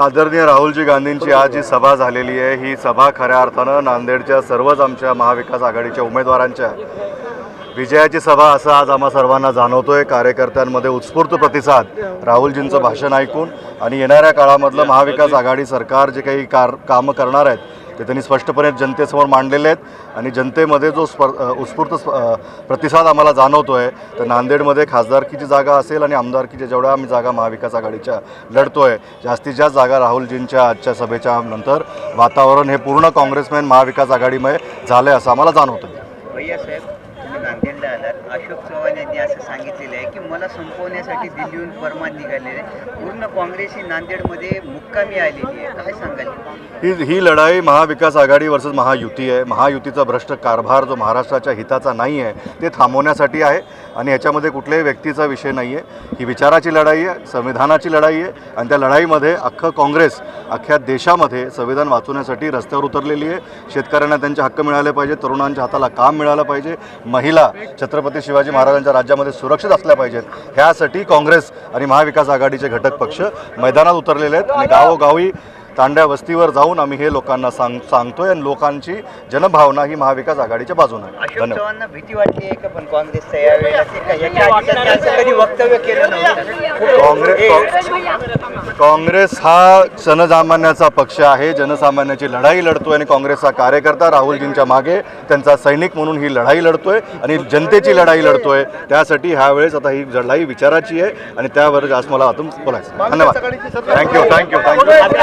आदरणीय राहुलजी गांधींची आज जी सभा झालेली आहे ही सभा खऱ्या अर्थानं नांदेडच्या सर्वच आमच्या महाविकास आघाडीच्या उमेदवारांच्या. विजयाची सभा असं आज आम्हा सर्वांना जाणवतोय. कार्यकर्त्यांमध्ये उत्स्फूर्त प्रतिसाद. राहुलजींचं भाषण ऐकून आणि येणाऱ्या काळामधलं महाविकास आघाडी सरकार जे काही कार कामं करणार आहेत ते त्यांनी स्पष्टपणे जनतेसमोर मांडलेले आहेत. आणि जनतेमध्ये जो स्पर उत्स्फूर्त स्प- प्रतिसाद आम्हाला जाणवतो आहे तर नांदेडमध्ये खासदारकीची जागा असेल आणि आमदारकीच्या जेवढ्या आम्ही जागा महाविकास आघाडीच्या लढतो आहे जास्तीत जास्त जागा राहुलजींच्या आजच्या सभेच्या नंतर वातावरण हे पूर्ण काँग्रेसमॅन महाविकास आघाडीमध्ये झालं आहे असं आम्हाला जाणवतं Nantinya. अशोक चव्हाण यांनी असं सांगितलेलं आहे की मला संपवण्यासाठी दिल्लीहून परमान निघालेले पूर्ण काँग्रेस ही नांदेडमध्ये मुक्कामी आलेली आहे. काय सांगाल? ही ही लढाई महाविकास आघाडी वर्सेस महायुती आहे. महायुतीचा भ्रष्ट कारभार जो महाराष्ट्राच्या हिताचा नाही आहे ते थांबवण्यासाठी आहे आणि याच्यामध्ये कुठल्याही व्यक्तीचा विषय नाही आहे. ही विचाराची लढाई आहे संविधानाची लढाई आहे आणि त्या लढाईमध्ये अख्खं काँग्रेस अख्ख्या देशामध्ये संविधान वाचवण्यासाठी रस्त्यावर उतरलेली आहे. शेतकऱ्यांना त्यांचे हक्क मिळाले पाहिजे तरुणांच्या हाताला काम मिळालं पाहिजे. महिला छत्रपती शिवाजी महाराजांच्या राज्यामध्ये सुरक्षित असल्या पाहिजेत. ह्यासाठी काँग्रेस आणि महाविकास आघाडीचे घटक पक्ष मैदानात उतरलेले आहेत. आणि गावोगावी तांड्या वस्तीवर जाऊन आम्ही हे लोकांना सांग सांगतोय आणि लोकांची जनभावना ही महाविकास आघाडीच्या बाजूने आहे. अशोक धन्यवाद. भीती वाटली आहे का पण काँग्रेस काँग्रेस हा जनसामान्याचा पक्ष आहे. जनसामान्याची लढाई लढतोय आणि काँग्रेसचा कार्यकर्ता राहुलजींच्या मागे त्यांचा सैनिक म्हणून ही लढाई लढतोय आणि जनतेची लढाई लढतोय. त्यासाठी ह्या वेळेस आता ही लढाई विचाराची आहे आणि त्यावर जास्त मला आतून बोलायचं धन्यवाद. Thank you thank you thank you